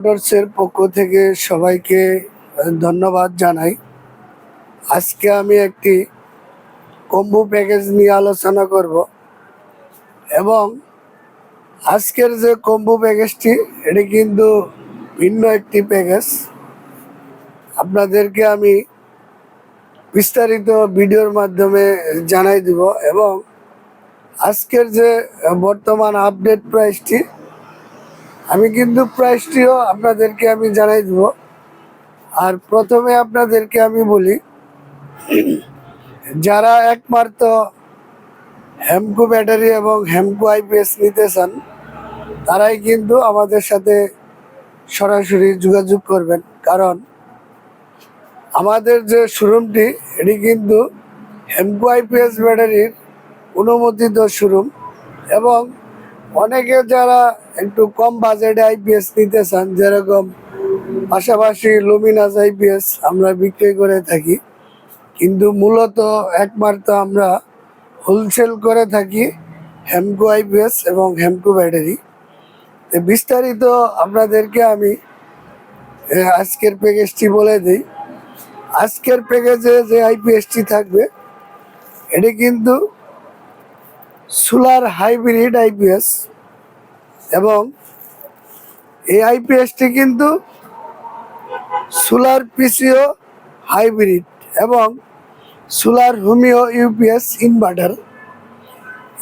মোটরসের পক্ষ থেকে সবাইকে ধন্যবাদ জানাই। আজকে আমি একটি কম্বো প্যাকেজ নিয়ে আলোচনা করব এবং আজকের যে কম্বো প্যাকেজটি এটি কিন্তু ভিন্ন একটি প্যাকেজ আপনাদেরকে আমি বিস্তারিত ভিডিওর মাধ্যমে জানাই দিব এবং আজকের যে বর্তমান আপডেট প্রাইসটি আমি কিন্তু প্রাইসটিও আপনাদেরকে আমি জানাই দেব। আর প্রথমে আপনাদেরকে আমি বলি, যারা একমাত্র হেমকো ব্যাটারি এবং হেমকো আইপিএস নিতে চান, তারাই কিন্তু আমাদের সাথে সরাসরি যোগাযোগ করবেন। কারণ আমাদের যে শোরুমটি, এটি কিন্তু হেমকো আইপিএস ব্যাটারির অনুমোদিত শোরুম এবং অনেকে যারা একটু কম বাজেটে আইপিএস নিতে চান, যেরকম পাশাপাশি লুমিনাস আইপিএস আমরা বিক্রি করে থাকি। কিন্তু মূলত একমাত্র আমরা হোলসেল করে থাকি হেমকো আইপিএস এবং হেমকো ব্যাটারি বিস্তারিত আপনাদেরকে আমি আজকের প্যাকেজটি বলে দিই। আজকের প্যাকেজে যে আইপিএসটি থাকবে, এটি কিন্তু সোলার হাইব্রিড আইপিএস এবং এই আইপিএসটি কিন্তু সোলার পিসিও হাইব্রিড এবং সোলার হোমিও ইউপিএস ইনভার্টার।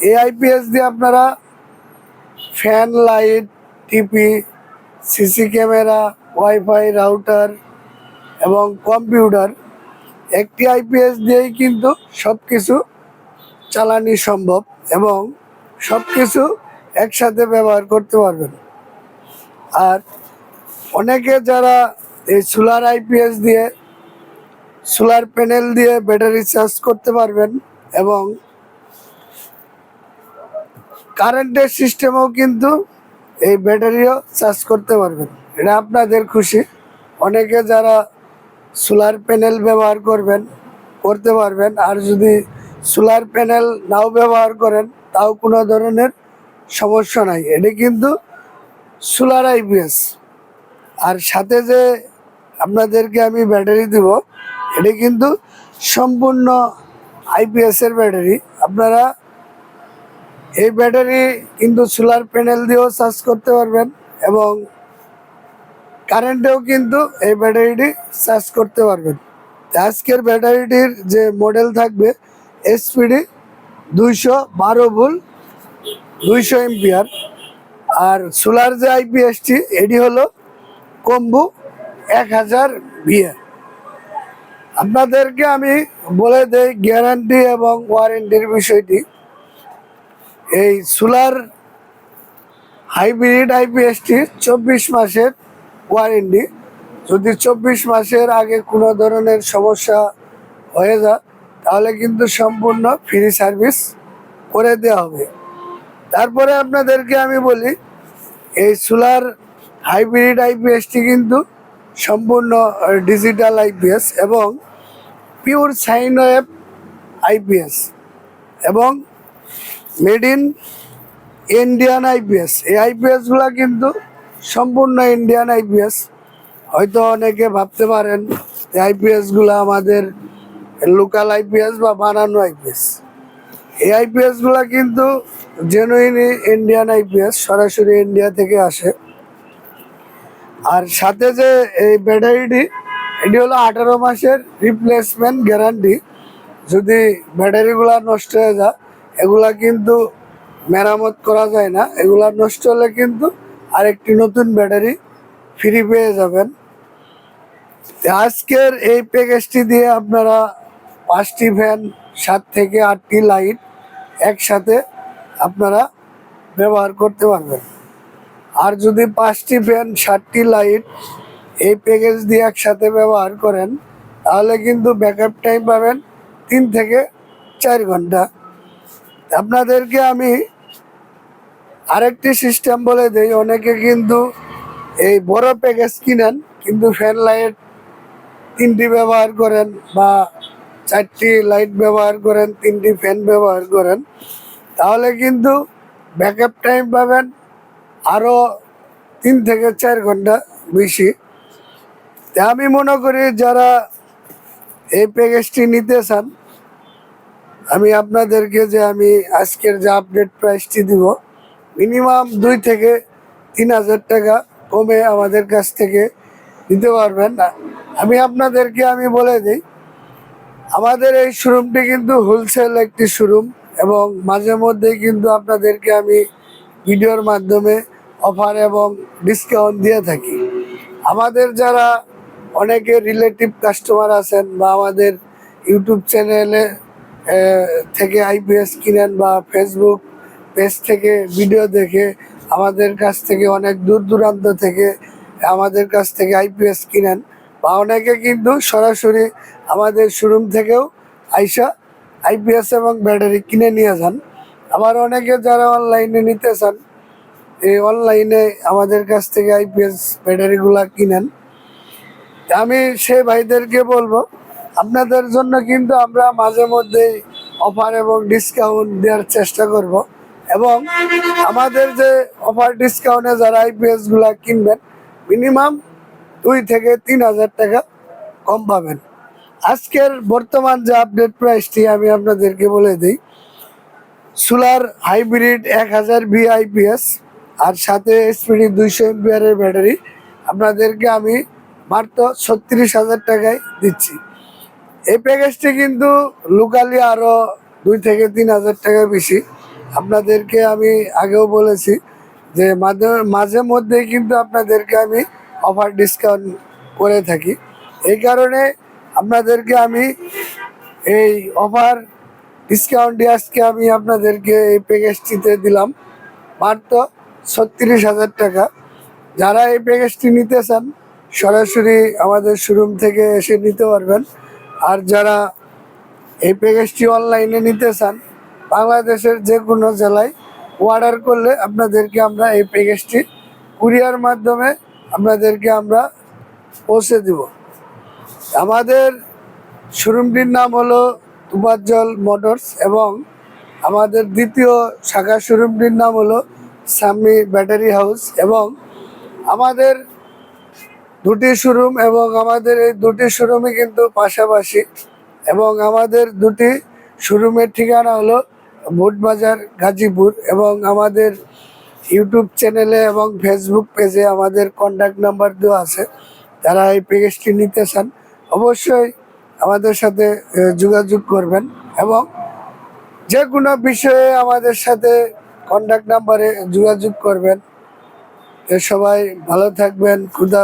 এই আইপিএস দিয়ে আপনারা ফ্যান, লাইট টিপি সিসি ক্যামেরা ওয়াইফাই রাউটার এবং কম্পিউটার একটি আইপিএস দিয়েই কিন্তু সব কিছু চালানি সম্ভব এবং সব কিছু একসাথে ব্যবহার করতে পারবেন। আর অনেকে যারা এই সোলার আইপিএস দিয়ে সোলার প্যানেল দিয়ে ব্যাটারি চার্জ করতে পারবেন এবং কারেন্টের সিস্টেমেও কিন্তু এই ব্যাটারিও চার্জ করতে পারবেন। এটা আপনাদের খুশি। অনেকে যারা সোলার প্যানেল ব্যবহার করবেন, করতে পারবেন। আর যদি সোলার প্যানেল নাও ব্যবহার করেন, তাও কোনো ধরনের সমস্যা নাই। এটি কিন্তু সোলার আইপিএস আর সাথে যে আপনাদেরকে আমি ব্যাটারি দিব, এটি কিন্তু সম্পূর্ণ আইপিএসের ব্যাটারি। আপনারা এই ব্যাটারি কিন্তু সোলার প্যানেল দিয়েও চার্জ করতে পারবেন এবং কারেন্টেও কিন্তু এই ব্যাটারিটি চার্জ করতে পারবেন। আজকের ব্যাটারিটির যে মডেল থাকবে এসপিডি দুইশো বারো ভুল দুইশো এমপিআর আর সোলার যে আইপিএসটি এটি হলো কম্বু এক হাজার বিয়ে আপনাদেরকে আমি বলে দেই গ্যারান্টি এবং ওয়ারেন্টির বিষয়টি। এই সোলার হাইব্রিড আইপিএসটি চব্বিশ মাসের ওয়ারেন্টি যদি চব্বিশ মাসের আগে কোনো ধরনের সমস্যা হয়ে যায় তাহলে কিন্তু সম্পূর্ণ ফ্রি সার্ভিস করে দেওয়া হবে। তারপরে আপনাদেরকে আমি বলি, এই সোলার হাইব্রিড আইপিএসটি কিন্তু সম্পূর্ণ ডিজিটাল আইপিএস এবং পিওর সাইন ওয়েব আইপিএস এবং মেড ইন ইন্ডিয়ান আইপিএস এই আইপিএসগুলো কিন্তু সম্পূর্ণ ইন্ডিয়ান আইপিএস হয়তো অনেকে ভাবতে পারেন আইপিএসগুলো আমাদের লোকাল আইপিএস বা বানানো আইপিএস এই আইপিএসগুলো কিন্তু জেনুইন ইন্ডিয়ান আইপিএস সরাসরি ইন্ডিয়া থেকে আসে। আর সাথে যে এই ব্যাটারিটি এটি হলো আঠারো মাসের রিপ্লেসমেন্ট গ্যারান্টি যদি ব্যাটারিগুলো নষ্ট হয়ে যায়, এগুলা কিন্তু মেরামত করা যায় না। এগুলা নষ্ট হলে কিন্তু আরেকটি নতুন ব্যাটারি ফ্রি পেয়ে যাবেন। আজকের এই প্যাকেজটি দিয়ে আপনারা পাঁচটি ফ্যান সাত থেকে আটটি লাইট একসাথে আপনারা ব্যবহার করতে পারবেন। আর যদি পাঁচটি ফ্যান ষাটটি লাইট এই প্যাকেজ দিয়ে একসাথে ব্যবহার করেন, তাহলে কিন্তু ব্যাকআপ টাইম পাবেন তিন থেকে চার ঘণ্টা। আপনাদেরকে আমি আরেকটি সিস্টেম বলে দেই, অনেকে কিন্তু এই বড় প্যাকেজ কিনেন, কিন্তু ফ্যান লাইট তিনটি ব্যবহার করেন বা চারটি লাইট ব্যবহার করেন, তিনটি ফ্যান ব্যবহার করেন। তাহলে কিন্তু ব্যাকআপ টাইম পাবেন আরও তিন থেকে চার ঘণ্টা বেশি। আমি মনে করি যারা এই প্যাকেজটি নিতে চান, আমি আপনাদেরকে যে আমি আজকের যে আপডেট প্রাইসটি দিব মিনিমাম দুই থেকে তিন হাজার টাকা কমে আমাদের কাছ থেকে দিতে পারবেন। আমি আপনাদেরকে আমি বলে দিই আমাদের এই শোরুমটি কিন্তু হোলসেল একটি শোরুম এবং মাঝে মধ্যেই কিন্তু আপনাদেরকে আমি ভিডিওর মাধ্যমে অফার এবং ডিসকাউন্ট দিয়ে থাকি। আমাদের যারা অনেকে রিলেটিভ কাস্টমার আছেন বা আমাদের ইউটিউব চ্যানেলে থেকে আইপিএস কিনেন বা ফেসবুক পেজ থেকে ভিডিও দেখে আমাদের কাছ থেকে অনেক দূর দূরান্ত থেকে আমাদের কাছ থেকে আইপিএস কিনেন বা অনেকে কিন্তু সরাসরি আমাদের শোরুম থেকেও আইসা আইপিএস এবং ব্যাটারি কিনে নিয়ে যান। আবার অনেকে যারা অনলাইনে নিতে চান, এই অনলাইনে আমাদের কাছ থেকে আইপিএস ব্যাটারিগুলা কিনেন। আমি সে ভাইদেরকে বলব, আপনাদের জন্য কিন্তু আমরা মাঝে মধ্যে অফার এবং ডিসকাউন্ট দেওয়ার চেষ্টা করব এবং আমাদের যে অফার ডিসকাউন্টে যারা আইপিএসগুলা কিনবেন মিনিমাম দুই থেকে তিন হাজার টাকা কম পাবেন। আজকের বর্তমান যে আপডেট প্রাইসটি আমি আপনাদেরকে বলে দিই সোলার হাইব্রিড এক হাজার ভিআইপিএস আর সাথে এসপিডি দুইশো এমপিআরের ব্যাটারি আপনাদেরকে আমি মাত্র ছত্রিশ হাজার টাকায় দিচ্ছি। এই প্যাকেজটি কিন্তু লোকালি আরও দুই থেকে তিন হাজার টাকা বেশি। আপনাদেরকে আমি আগেও বলেছি যে মাঝে মাঝে মধ্যেই কিন্তু আপনাদেরকে আমি অফার ডিসকাউন্ট করে থাকি। এই কারণে আপনাদেরকে আমি এই অফার ডিসকাউন্ট দিয়ে আজকে আমি আপনাদেরকে এই প্যাকেজটিতে দিলাম মাত্র ছত্রিশ হাজার টাকা। যারা এই প্যাকেজটি নিতে চান, সরাসরি আমাদের শোরুম থেকে এসে নিতে পারবেন। আর যারা এই প্যাকেজটি অনলাইনে নিতে চান, বাংলাদেশের যে কোনো জেলায় অর্ডার করলে আপনাদেরকে আমরা এই প্যাকেজটি কুরিয়ার মাধ্যমে আপনাদেরকে আমরা পৌঁছে দিব। আমাদের শোরুমটির নাম হলো তুবাজ্জল মোটরস এবং আমাদের দ্বিতীয় শাখা শোরুমটির নাম হলো সাম্মি ব্যাটারি হাউস এবং আমাদের দুটি শোরুম এবং আমাদের এই দুটি শোরুমই কিন্তু পাশাপাশি এবং আমাদের দুটি শোরুমের ঠিকানা হলো ভোটবাজার গাজীপুর এবং আমাদের ইউটিউব চ্যানেলে এবং ফেসবুক পেজে আমাদের কন্ট্যাক্ট নাম্বার দেওয়া আছে। যারা এই প্যাকেজটি নিতে চান, অবশ্যই আমাদের সাথে যোগাযোগ করবেন এবং যে কোনো বিষয়ে আমাদের সাথে কন্ট্যাক্ট নাম্বারে যোগাযোগ করবেন। সবাই ভালো থাকবেন। খুদা